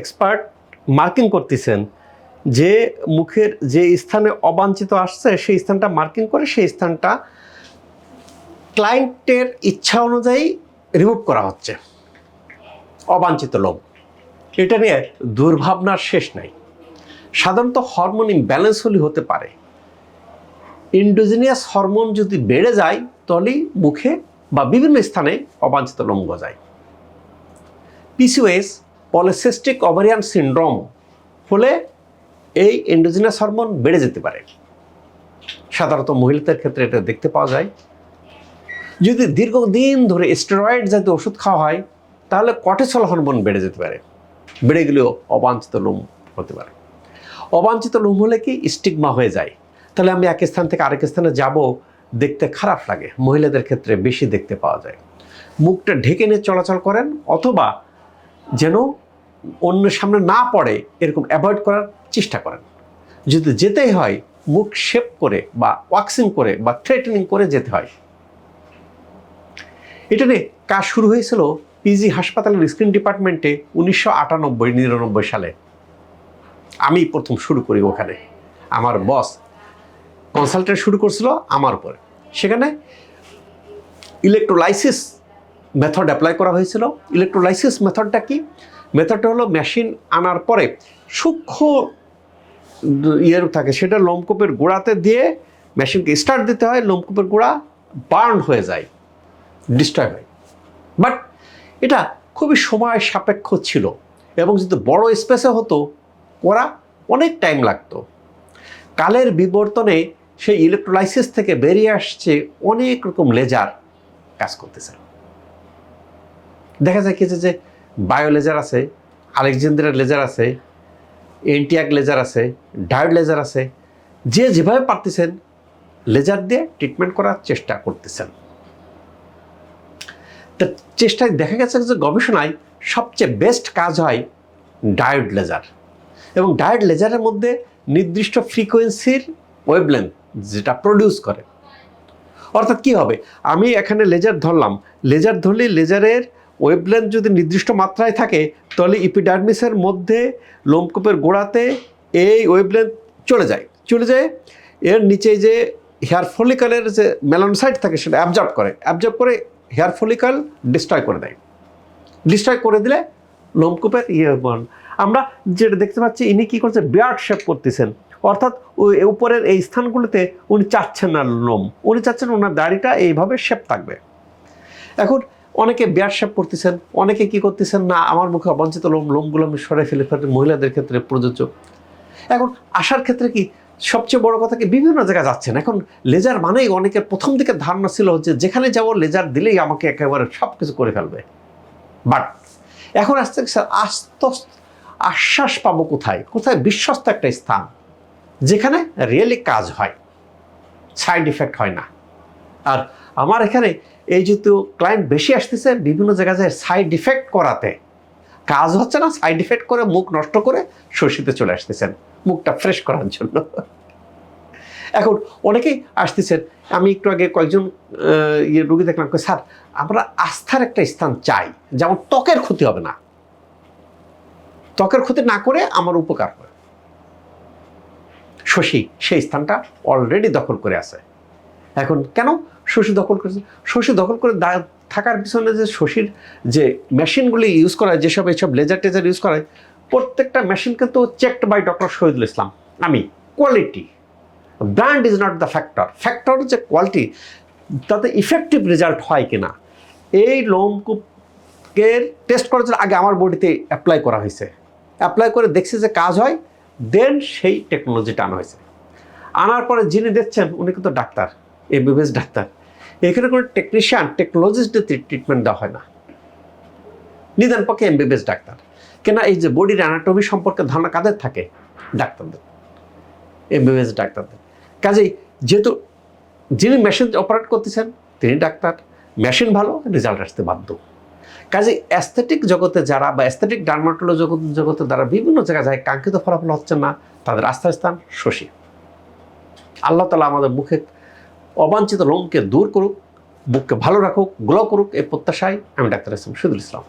Expert marking করতেছেন, যে মুখের যে স্থানে অবাঞ্ছিত আসছে, সেই স্থানটা মার্কিং করে সেই স্থানটা ক্লায়েন্টের ইচ্ছা অনুযায়ী রিমুভ করা হচ্ছে। অবাঞ্ছিত লোম এটা নিয়ে দুর্ভাবনার শেষ নাই। সাধারণত হরমোন ইমব্যালেন্স হলে হতে পারে। ইন্ডোজিনিয়াস হরমোন যদি বেড়ে যায়, তাহলেই মুখে বা বিভিন্ন স্থানে অবাঞ্ছিত লোম গজায়। পিসিওএস পলিসিস্টিক ওভারিয়ান সিন্ড্রোম হলে এই এন্ডোজিনাস হরমোন বেড়ে যেতে পারে। সাধারণত মহিলাদের ক্ষেত্রে এটা দেখতে পাওয়া যায়। যদি দীর্ঘদিন ধরে স্টেরয়েড জাতীয় ওষুধ খাওয়া হয়, তাহলে কটেসল হরমোন বেড়ে যেতে পারে। বেড়ে গেলেও অবাঞ্ছিত লোম হতে পারে। অবাঞ্ছিত লোম হলে কি? স্টিগমা হয়ে যায়। তাহলে আমি এক স্থান থেকে আরেক স্থানে যাব, দেখতে খারাপ লাগে। মহিলাদের ক্ষেত্রে বেশি দেখতে পাওয়া যায়। মুখটা ঢেকে নিয়ে চলাচল করেন অথবা যেন অন্যের সামনে না পড়ে এরকম অ্যাভয়েড করার চেষ্টা করেন। যদি যেতেই হয়, মুখ শেপ করে বা ওয়াক্সিং করে বা থ্রেটেনিং করে যেতে হয়। এটা নিয়ে কাজ শুরু হয়েছিল পিজি হাসপাতালের স্ক্রিন ডিপার্টমেন্টে উনিশশো আটানব্বই, নিরানব্বই সালে। আমি প্রথম শুরু করি ওখানে। আমার বস কনসালটেন্ট শুরু করছিল আমার উপরে। সেখানে ইলেকট্রোলাইসিস মেথড অ্যাপ্লাই করা হয়েছিল। ইলেকট্রোলাইসিস মেথডটা কি? মেথডটা হলো মেশিন আনার পরে সূক্ষ্ম ইয়ের থাকে, সেটা লোমকূপের গোড়াতে দিয়ে মেশিনকে স্টার্ট দিতে হয়, লোমকূপের গোড়া বার্ন হয়ে যায় ডিস্ট্রয় হয়। বাট এটা খুবই সময় সাপেক্ষ ছিল এবং যদি বড় স্পেসে হতো করা অনেক টাইম লাগতো। কালের বিবর্তনে সেই ইলেকট্রোলাইসিস থেকে বেরিয়ে আসছে অনেক রকম লেজার কাজ করতেছে। দেখা যায় কি যে বায়ো লেজার আছে আলেকজেন্দ্রার লেজার আছে, এন্টিয়াক লেজার আছে, ডায়োড লেজার আছে, যে যেভাবে পারতেছেন, লেজার দিয়ে ট্রিটমেন্ট করার চেষ্টা করতেছেন। তা চেষ্টায় দেখা গেছে যে গবেষণায় সবচেয়ে বেস্ট কাজ হয় ডায়োড লেজার এবং ডায়োড লেজারের মধ্যে নির্দিষ্ট ফ্রিকোয়েন্সির ওয়েবলেন্থ যেটা প্রডিউস করে। অর্থাৎ কি হবে? আমি এখানে লেজার ধরলাম, লেজার ধরলে লেজারের ওয়েবলেন্থ যদি নির্দিষ্ট মাত্রায় থাকে, তাহলে ইপিডার্মিসের মধ্যে লোমকূপের গোড়াতে এই ওয়েবলেন্থ চলে যায়। চলে যায়, এর নিচে যে হেয়ার ফলিকালের যে মেলানোসাইট থাকে, সেটা অ্যাবজর্ব করে। অ্যাবজর্ব করে হেয়ার ফলিকাল ডিস্ট্রয় করে দেয়। ডিস্ট্রয় করে দিলে লোমকূপের ইয়ে বন আমরা যেটা দেখতে পাচ্ছি, ইনি কী করছে, বিয়ার্ড শেপ করতেছেন। অর্থাৎ ওই উপরের এই স্থানগুলোতে উনি চাচ্ছেন না লোম। উনি চাচ্ছেন ওনার দাড়িটা এইভাবে শেপ থাকবে। এখন অনেকে শেপ করতেছেন অনেকে কি করতেছেন? না, আমার মুখে অবাঞ্ছিত লোম, লোমগুলো আমি সরাই ফেলে ফেলে মহিলাদের ক্ষেত্রে প্রযোজ্য। এখন আসার ক্ষেত্রে কি সবচেয়ে বড় কথা কি বিভিন্ন জায়গায় যাচ্ছেন। এখন লেজার মানেই অনেকের প্রথম দিকে ধারণা ছিল যে যেখানে যাব লেজার দিলেই আমাকে একেবারে সব কিছু করে ফেলবে। বাট এখন আসতে স্যার আস্ত আশ্বাস পাবো কোথায়? কোথায় বিশ্বস্ত একটা স্থান, যেখানে রিয়েলি কাজ হয়। সাইড ইফেক্ট হয় না। আর আমার এখানে এই যেহেতু ক্লায়েন্ট বেশি আসতেছে, বিভিন্ন জায়গায় সাইড ইফেক্ট করাতে। কাজ হচ্ছে না সাইড ইফেক্ট করে মুখ নষ্ট করে শশীতে চলে আসতেছেন। মুখটা ফ্রেশ করার জন্য। এখন অনেকেই আসতেছেন, আমি একটু আগে কয়েকজন ইয়ে রুগী দেখলাম স্যার, আমরা আস্থার একটা স্থান চাই, যেমন ত্বকের ক্ষতি হবে না। ত্বকের ক্ষতি না করে আমার উপকার হয় শশী সেই স্থানটা অলরেডি দখল করে আছে। এখন কেন? শশী দখল করেছে। শশী দখল করে থাকার পিছনে যে শশীর যে মেশিনগুলি ইউজ করা হয়, যেসব এইসব লেজার টেজার ইউজ করা হয়, প্রত্যেকটা মেশিন কিন্তু checked by doctor Shahidul Islam. আমি quality brand is not the factor factor যে কোয়ালিটি তাতে ইফেক্টিভ রেজাল্ট হয় কিনা। এই লোমকূপের টেস্ট করার জন্য আগে আমার বডিতে অ্যাপ্লাই করা হয়েছে। অ্যাপ্লাই করে দেখছি যে কাজ হয় দেন সেই টেকনোলজিটা আনা হয়েছে। আনার পরে যিনি দেখছেন, উনি কিন্তু ডাক্তার এমবিবিএস ডাক্তার। এখানে কোনো টেকনিশিয়ান টেকনোলজিস্টদের ট্রিটমেন্ট দেওয়া হয় না। নিদান পক্ষে এমবিবিএস ডাক্তার। কেন এই যে বডির অ্যানাটমি সম্পর্কে ধারণা কাদের থাকে? ডাক্তারদের। এমবিবিএস ডাক্তারদের। কাজেই যেহেতু যিনি মেশিন অপারেট করতেছেন, তিনি ডাক্তার। মেশিন ভালো রেজাল্ট আসতে বাধ্য। কাজে অ্যাস্থেটিক জগতে যারা বা অ্যাস্থেটিক ডার্মাটোলজি জগতে যারা বিভিন্ন জায়গায় যায়, কাঙ্ক্ষিত ফলাফল হচ্ছে না, তাদের আস্থার স্থান শশী আল্লাহ তালা আমাদের মুখে অবাঞ্ছিত রোগকে দূর করুক, বুককে ভালো রাখুক গ্লো করুক, এই প্রত্যাশায় আমি ডাক্তার ইসলাম সুদুল ইসলাম।